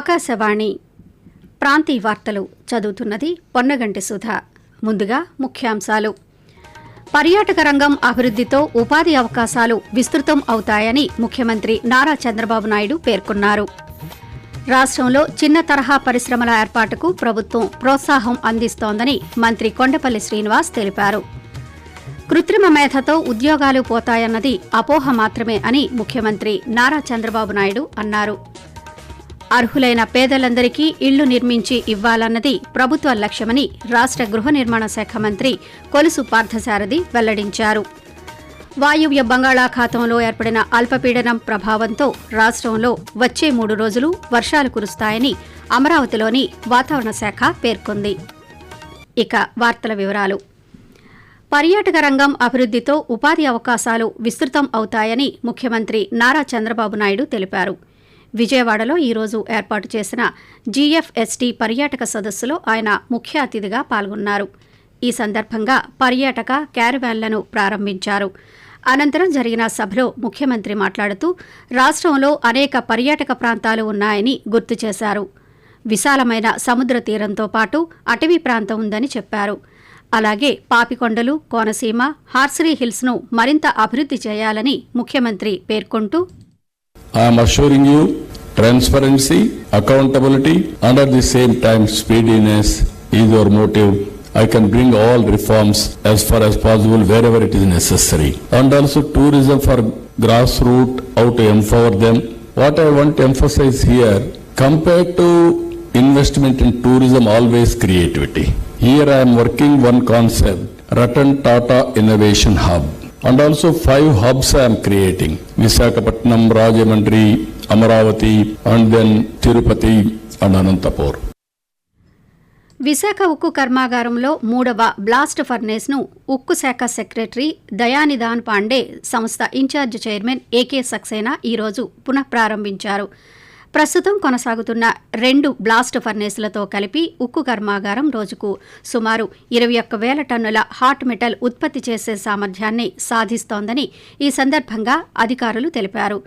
ఆకాశవాణి ప్రాంతీయ వార్తలు చదువుతున్నది పొన్నగంటి సుధ. ముందుగా ముఖ్యాంశాలు. పర్యాటక రంగం అభివృద్ధితో ఉపాధి అవకాశాలు విస్తృతం అవుతాయని ముఖ్యమంత్రి నారా చంద్రబాబు నాయుడు పేర్కొన్నారు. రాష్ట్రంలో చిన్న తరహా పరిశ్రమల ఏర్పాటుకు ప్రభుత్వం ప్రోత్సాహం అందిస్తోందని మంత్రి కొండపల్లి శ్రీనివాస్ తెలిపారు. కృత్రిమ మేధతో ఉద్యోగాలు పోతాయన్నది అపోహ మాత్రమే అని ముఖ్యమంత్రి నారా చంద్రబాబు నాయుడు అన్నారు. అర్హులైన పేదలందరికీ ఇళ్ళు నిర్మించి ఇవ్వాలన్నది ప్రభుత్వ లక్ష్యమని రాష్ట్ర గృహ నిర్మాణ శాఖ మంత్రి కొలుసు పార్థసారథి వెల్లడించారు. వాయువ్య బంగాళాఖాతంలో ఏర్పడిన అల్పపీడనం ప్రభావంతో రాష్ట్రంలో వచ్చే మూడు రోజులు వర్షాలు కురుస్తాయని అమరావతిలోని వాతావరణ శాఖ పేర్కొంది. ఇక వార్తల వివరాలు. పర్యాటక రంగం అభివృద్ధితో ఉపాధి అవకాశాలు విస్తృతం అవుతాయని ముఖ్యమంత్రి నారా చంద్రబాబు నాయుడు తెలిపారు. విజయవాడలో ఈరోజు ఏర్పాటు చేసిన జీఎఫ్ఎస్టీ పర్యాటక సదస్సులో ఆయన ముఖ్య అతిథిగా పాల్గొన్నారు. ఈ సందర్భంగా పర్యాటక క్యారవాన్లను ప్రారంభించారు. అనంతరం జరిగిన సభలో ముఖ్యమంత్రి మాట్లాడుతూ రాష్ట్రంలో అనేక పర్యాటక ప్రాంతాలు ఉన్నాయని గుర్తు చేశారు. విశాలమైన సముద్ర తీరంతో పాటు అటవీ ప్రాంతం ఉందని చెప్పారు. అలాగే పాపికొండలు కోనసీమ హార్సరీ హిల్స్ను మరింత అభివృద్ధి చేయాలని ముఖ్యమంత్రి పేర్కొంటూ I am assuring you transparency, accountability, and at the same time speediness is your motive. I can bring all reforms as far as possible wherever it is necessary. And also tourism for grassroots, how to empower them. What I want to emphasize here, compared to investment in tourism, always creativity. Here I am working one concept, Ratan Tata Innovation Hub. And also five hubs I'm creating Visakhapatnam Rajamundry Amaravati and then Tirupati and Anantapur Visakha ఉక్కు కర్మాగారంలో మూడవ blast ఫర్నేస్ను ఉక్కు శాఖ secretary దయానిధాన్ Pandey సంస్థ incharge chairman AK Saxena ఈరోజు పునఃప్రారంభించారు ప్రస్తుతం కొనసాగుతున్న రెండు బ్లాస్ట్ ఫర్నేసులతో కలిపి ఉక్కు కర్మాగారం రోజుకు సుమారు ఇరవై ఒక్క వేల టన్నుల హాట్ మెటల్ ఉత్పత్తి చేసే సామర్థ్యాన్ని సాధిస్తోందని ఈ సందర్భంగా అధికారులు తెలిపారు.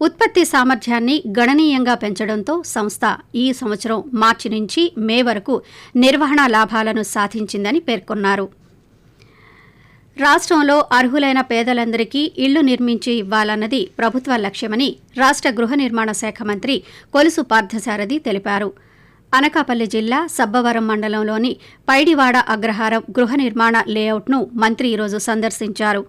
ఉత్పత్తి సామర్థ్యాన్ని గణనీయంగా పెంచడంతో సంస్థ ఈ సంవత్సరం మార్చి నుంచి మే వరకు నిర్వహణ లాభాలను సాధించిందని పేర్కొన్నారు. రాష్ట్రంలో అర్హులైన పేదలందరికీ ఇళ్ళు నిర్మించి ఇవ్వాలన్నది ప్రభుత్వ లక్ష్యమని రాష్ట్ర గృహ నిర్మాణ శాఖ మంత్రి కొలుసు పార్థసారథి తెలిపారు. అనకాపల్లి జిల్లా సబ్బవరం మండలంలోని పైడివాడ అగ్రహారం గృహ నిర్మాణ లేఅవుట్ను మంత్రి ఈరోజు సందర్శించారు.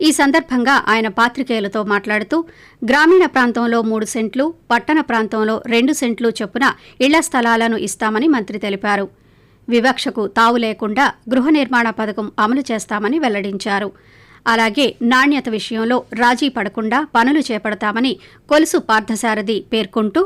ఈ సందర్భంగా ఆయన పాత్రికేయులతో మాట్లాడుతూ గ్రామీణ ప్రాంతంలో మూడు సెంట్లు పట్టణ ప్రాంతంలో రెండు సెంట్లు చొప్పున ఇళ్ళ స్థలాలను ఇస్తామని మంత్రి తెలిపారు. వివక్షకు తావు లేకుండా గృహ నిర్మాణ పథకం అమలు చేస్తామని వెల్లడించారు. అలాగే నాణ్యత విషయంలో రాజీ పడకుండా పనులు చేపడతామని కొలుసు పార్థసారథి పేర్కొంటూ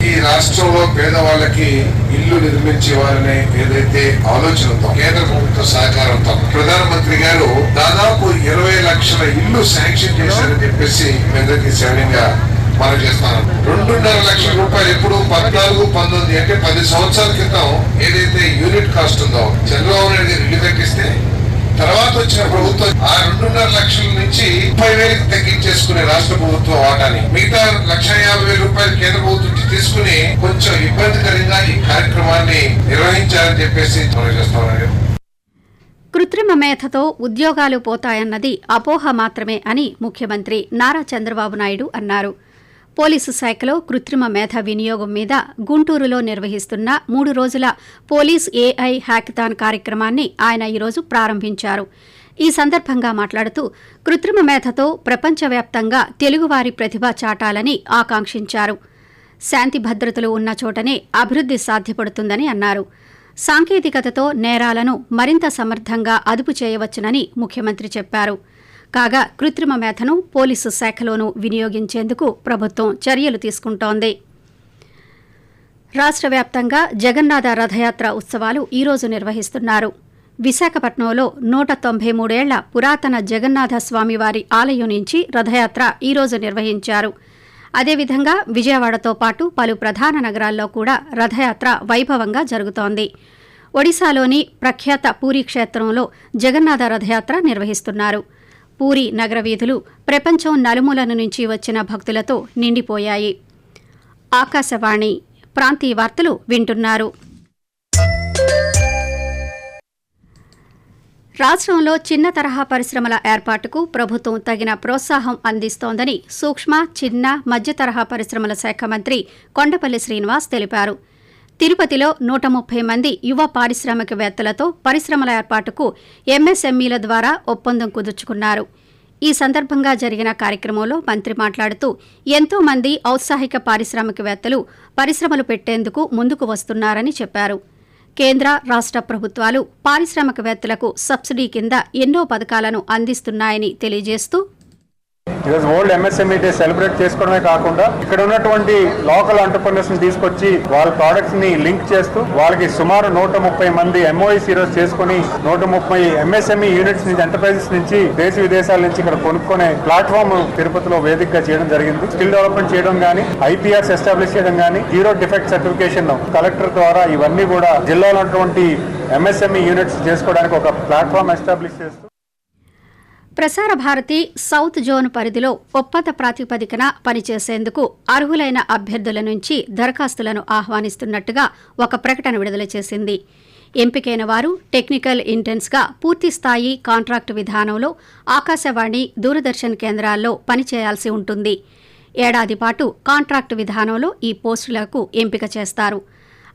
ఈ రాష్ట్రంలో పేదవాళ్ళకి ఇల్లు నిర్మించేవారనే ఏదైతే ఆలోచనతో కేంద్ర ప్రభుత్వ సహకారంతో ప్రధానమంత్రి గారు దాదాపు ఇరవై లక్షల ఇల్లు శాంక్షన్ చేశారని చెప్పేసి మీ అందరికీ సవినయంగా మనం చేస్తాను రెండున్నర లక్షల రూపాయలు ఎప్పుడు? పద్నాలుగు పంతొమ్మిది అంటే పది సంవత్సరాల క్రితం ఏదైతే యూనిట్ కాస్ట్ ఉందో చంద్రబాబు నాయుడు ఇల్లు కట్టిస్తే తర్వాత వచ్చిన ప్రభుత్వం ఆ రెండున్నర లక్షల నుంచి ముప్పై వేలకు తగ్గించేసుకునే రాష్ట్ర ప్రభుత్వం వాటాని. మిగతా లక్ష యాభై వేల రూపాయలు కేంద్ర ప్రభుత్వం నుంచి తీసుకుని కొంచెం ఇబ్బందికరంగా ఈ కార్యక్రమాన్ని నిర్వహించాలని చెప్పేసి మనం చేస్తామని కృత్రిమ మేధతో ఉద్యోగాలు పోతాయన్నది అపోహ మాత్రమే అని ముఖ్యమంత్రి నారా చంద్రబాబు నాయుడు అన్నారు. పోలీసు శాఖలో కృత్రిమ మేధ వినియోగం మీద గుంటూరులో నిర్వహిస్తున్న మూడు రోజుల పోలీస్ ఏఐ హ్యాకథాన్ కార్యక్రమాన్ని ఆయన ఈరోజు ప్రారంభించారు. ఈ సందర్భంగా మాట్లాడుతూ కృత్రిమ మేధతో ప్రపంచవ్యాప్తంగా తెలుగువారి ప్రతిభ చాటాలని ఆకాంక్షించారు. శాంతి భద్రతలు ఉన్న చోటనే అభివృద్ధి సాధ్యపడుతుందని అన్నారు. సాంకేతికతతో నేరాలను మరింత సమర్థంగా అదుపు చేయవచ్చునని ముఖ్యమంత్రి చెప్పారు. కాగా కృత్రిమ మేధను పోలీసు శాఖలోనూ వినియోగించేందుకు ప్రభుత్వం చర్యలు తీసుకుంటోంది. రాష్ట్ర వ్యాప్తంగా జగన్నాథ రథయాత్ర ఉత్సవాలు ఈరోజు నిర్వహిస్తున్నారు. విశాఖపట్నంలో నూట తొంభై మూడేళ్ళ పురాతన జగన్నాథ స్వామివారి ఆలయం నుంచి రథయాత్ర ఈరోజు నిర్వహించారు. అదేవిధంగా విజయవాడతో పాటు పలు ప్రధాన నగరాల్లో కూడా రథయాత్ర వైభవంగా జరుగుతోంది. ఒడిశాలోని ప్రఖ్యాత పూరి క్షేత్రంలో జగన్నాథ రథయాత్ర నిర్వహిస్తున్నారు. పూరి నగర వీధులు ప్రపంచం నలుమూలల నుంచి వచ్చిన భక్తులతో నిండిపోయాయి. ఆకాశవాణి ప్రాంతీయ వార్తలు వింటున్నారు. రాష్ట్రంలో చిన్న తరహా పరిశ్రమల ఏర్పాటుకు ప్రభుత్వం తగిన ప్రోత్సాహం అందిస్తోందని సూక్ష్మ చిన్న మధ్య తరహా పరిశ్రమల శాఖ మంత్రి కొండపల్లి శ్రీనివాస్ తెలిపారు. తిరుపతిలో నూట ముప్పై మంది యువ పారిశ్రామికవేత్తలతో పరిశ్రమల ఏర్పాటుకు ఎంఎస్ఎంఈల ద్వారా ఒప్పందం కుదుర్చుకున్నారు. ఈ సందర్భంగా జరిగిన కార్యక్రమంలో మంత్రి మాట్లాడుతూ ఎంతో మంది ఔత్సాహిక పారిశ్రామికవేత్తలు పరిశ్రమలు పెట్టేందుకు ముందుకు వస్తున్నారని చెప్పారు. కేంద్ర రాష్ట్ర ప్రభుత్వాలు పారిశ్రామికవేత్తలకు సబ్సిడీ కింద ఎన్నో పథకాలను అందిస్తున్నాయని తెలియజేస్తూ ఈరోజు వరల్డ్ ఎంఎస్ఎంఈ డే సెలబ్రేట్ చేసుకోవడమే కాకుండా ఇక్కడ ఉన్నటువంటి లోకల్ ఎంటర్ప్రినర్స్ని తీసుకొచ్చి వాళ్ళ ప్రోడక్ట్స్ని లింక్ చేస్తూ వాళ్ళకి సుమారు నూట ముప్పై మంది ఎంఓఎస్ ఈరోజు చేసుకుని నూట ముప్పై ఎంఎస్ఎంఈ యూనిట్స్ నుంచి ఎంటర్ప్రైజెస్ నుంచి దేశ విదేశాల నుంచి ఇక్కడ కొనుక్కునే ప్లాట్ఫామ్ తిరుపతిలో వేదికగా చేయడం జరిగింది. స్కిల్ డెవలప్మెంట్ చేయడం గానీ ఐపీఆర్స్ ఎస్టాబ్లిష్ చేయడం గానీ జీరో డిఫెక్ట్ సర్టిఫికేషన్ కలెక్టర్ ద్వారా ఇవన్నీ కూడా జిల్లాలో ఉన్నటువంటి ఎంఎస్ఎంఈ యూనిట్స్ చేసుకోవడానికి ఒక ప్లాట్ఫామ్ ఎస్టాబ్లిష్ చేస్తూ ప్రసార భారతి సౌత్ జోన్ పరిధిలో ఒప్పంద ప్రాతిపదికన పనిచేసేందుకు అర్హులైన అభ్యర్థుల నుంచి దరఖాస్తులను ఆహ్వానిస్తున్నట్టుగా ఒక ప్రకటన విడుదల చేసింది. ఎంపికైన వారు టెక్నికల్ ఇంటెన్స్గా పూర్తిస్థాయి కాంట్రాక్టు విధానంలో ఆకాశవాణి దూరదర్శన్ కేంద్రాల్లో పనిచేయాల్సి ఉంటుంది. ఏడాది పాటు కాంట్రాక్టు విధానంలో ఈ పోస్టులకు ఎంపిక చేస్తారు.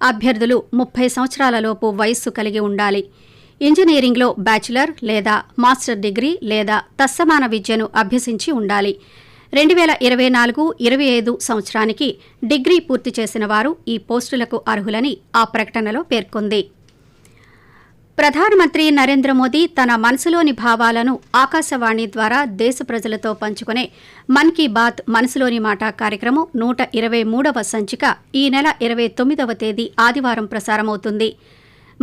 అభ్యర్థులు ముప్పై సంవత్సరాలలోపు వయస్సు కలిగి ఉండాలి. ఇంజనీరింగ్లో బ్యాచిలర్ లేదా మాస్టర్ డిగ్రీ లేదా తత్సమాన విద్యను అభ్యసించి ఉండాలి. రెండు వేల ఇరవై నాలుగు ఇరవై ఐదు సంవత్సరానికి డిగ్రీ పూర్తి చేసిన వారు ఈ పోస్టులకు అర్హులని ఆ ప్రకటనలో పేర్కొంది. ప్రధానమంత్రి నరేంద్ర మోదీ తన మనసులోని భావాలను ఆకాశవాణి ద్వారా దేశ ప్రజలతో పంచుకునే మన్ కీ బాత్ మనసులోని మాట కార్యక్రమం నూట ఇరవై మూడవ సంచిక ఈ నెల ఇరవై తొమ్మిదవ తేదీ ఆదివారం ప్రసారమవుతుంది.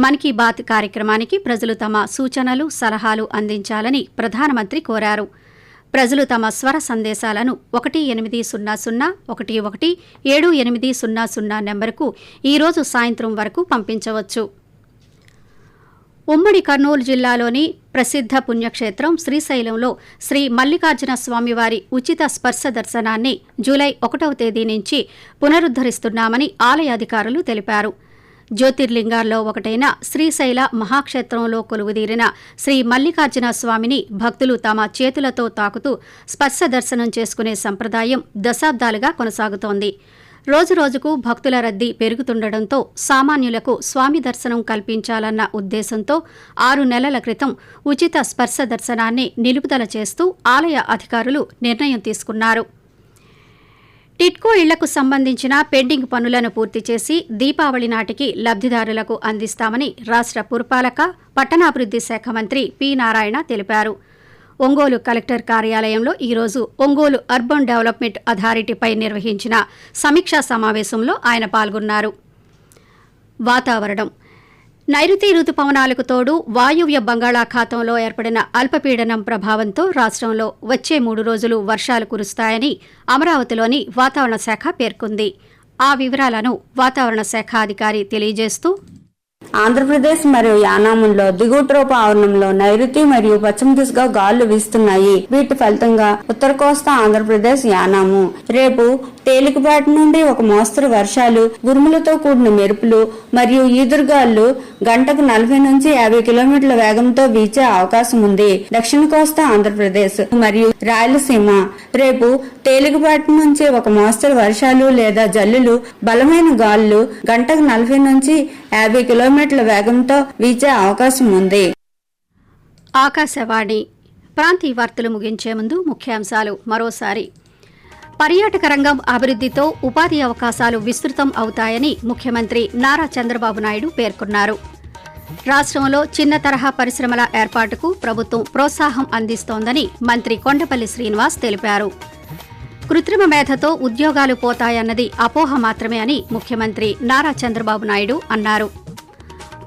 మన్ కీ బాత్ కార్యక్రమానికి ప్రజలు తమ సూచనలు సలహాలు అందించాలని ప్రధానమంత్రి కోరారు. ప్రజలు తమ స్వర సందేశాలను ఒకటి ఎనిమిది సున్నా సున్నా ఒకటి ఒకటి ఏడు ఎనిమిది సున్నా సున్నా నెంబరుకు ఈరోజు సాయంత్రం వరకు పంపించవచ్చు. ఉమ్మడి కర్నూలు జిల్లాలోని ప్రసిద్ధ పుణ్యక్షేత్రం శ్రీశైలంలో శ్రీ మల్లికార్జున స్వామివారి ఉచిత స్పర్శ దర్శనాన్ని జూలై ఒకటవ తేదీ నుంచి పునరుద్ధరిస్తున్నామని ఆలయ అధికారులు తెలిపారు. జ్యోతిర్లింగాల్లో ఒకటైన శ్రీశైల మహాక్షేత్రంలో కొలువుదీరిన శ్రీ మల్లికార్జున స్వామిని భక్తులు తమ చేతులతో తాకుతూ స్పర్శ దర్శనం చేసుకునే సంప్రదాయం దశాబ్దాలుగా కొనసాగుతోంది. రోజురోజుకు భక్తుల రద్దీ పెరుగుతుండటంతో సామాన్యులకు స్వామి దర్శనం కల్పించాలన్న ఉద్దేశంతో ఆరు నెలల క్రితం ఉచిత స్పర్శ దర్శనాన్ని నిలుపుదల చేస్తూ ఆలయ అధికారులు నిర్ణయం తీసుకున్నారు. టిట్కో ఇళ్ళకు సంబంధించిన పెండింగ్ పనులను పూర్తి చేసి దీపావళి నాటికి లబ్దిదారులకు అందిస్తామని రాష్ట్ర పురపాలక పట్టణాభివృద్ది శాఖ మంత్రి పి నారాయణ తెలిపారు. ఒంగోలు కలెక్టర్ కార్యాలయంలో ఈరోజు ఒంగోలు అర్బన్ డెవలప్మెంట్ అథారిటీపై నిర్వహించిన సమీక్షా సమావేశంలో ఆయన పాల్గొన్నారు. వాతావరణం. నైరుతి రుతుపవనాలకు తోడు వాయువ్య బంగాళాఖాతంలో ఏర్పడిన అల్పపీడనం ప్రభావంతో రాష్ట్రంలో వచ్చే మూడు రోజులు వర్షాలు కురుస్తాయని అమరావతిలోని వాతావరణ శాఖ పేర్కొంది. ఆ వివరాలను వాతావరణ శాఖ అధికారి తెలియజేస్తూ ఆంధ్రప్రదేశ్ మరియు యానాముల్లో దిగువ ట్రోప ఆవరణంలో నైరుతి మరియు పశ్చిమ దిశగా గాలులు వీస్తున్నాయి. వీటి ఫలితంగా ఉత్తర కోస్తా ఆంధ్రప్రదేశ్ యానాము. రేపు తేలికపాటి నుండి ఒక మోస్తరు వర్షాలు గురుములతో కూడిన మెరుపులు మరియు ఈదురుగాలు గంటకు నలభై నుంచి యాభై కిలోమీటర్ల వేగంతో వీచే అవకాశం ఉంది. దక్షిణ కోస్తా ఆంధ్రప్రదేశ్ మరియు రాయలసీమ. రేపు తేలికపాటి నుంచి ఒక మోస్తరు వర్షాలు లేదా జల్లులు బలమైన గాలులు గంటకు నలభై నుంచి యాభై కిలోమీటర్ల వేగంతో వీచే అవకాశం ఉంది. ఆకాశవాణి. ప్రాంతీయ వార్తలు ముగించే ముందు ముఖ్యాంశాలు. మరోసారి పర్యాటక రంగం అభివృద్ధితో ఉపాధి అవకాశాలు విస్తృతం అవుతాయని ముఖ్యమంత్రి నారా చంద్రబాబు నాయుడు పేర్కొన్నారు. రాష్ట్రంలో చిన్న తరహా పరిశ్రమల ఏర్పాటుకు ప్రభుత్వం ప్రోత్సాహం అందిస్తోందని మంత్రి కొండపల్లి శ్రీనివాస్ తెలిపారు. కృత్రిమ మేధతో ఉద్యోగాలు పోతాయన్నది అపోహ మాత్రమే అని ముఖ్యమంత్రి నారా చంద్రబాబు నాయుడు అన్నారు.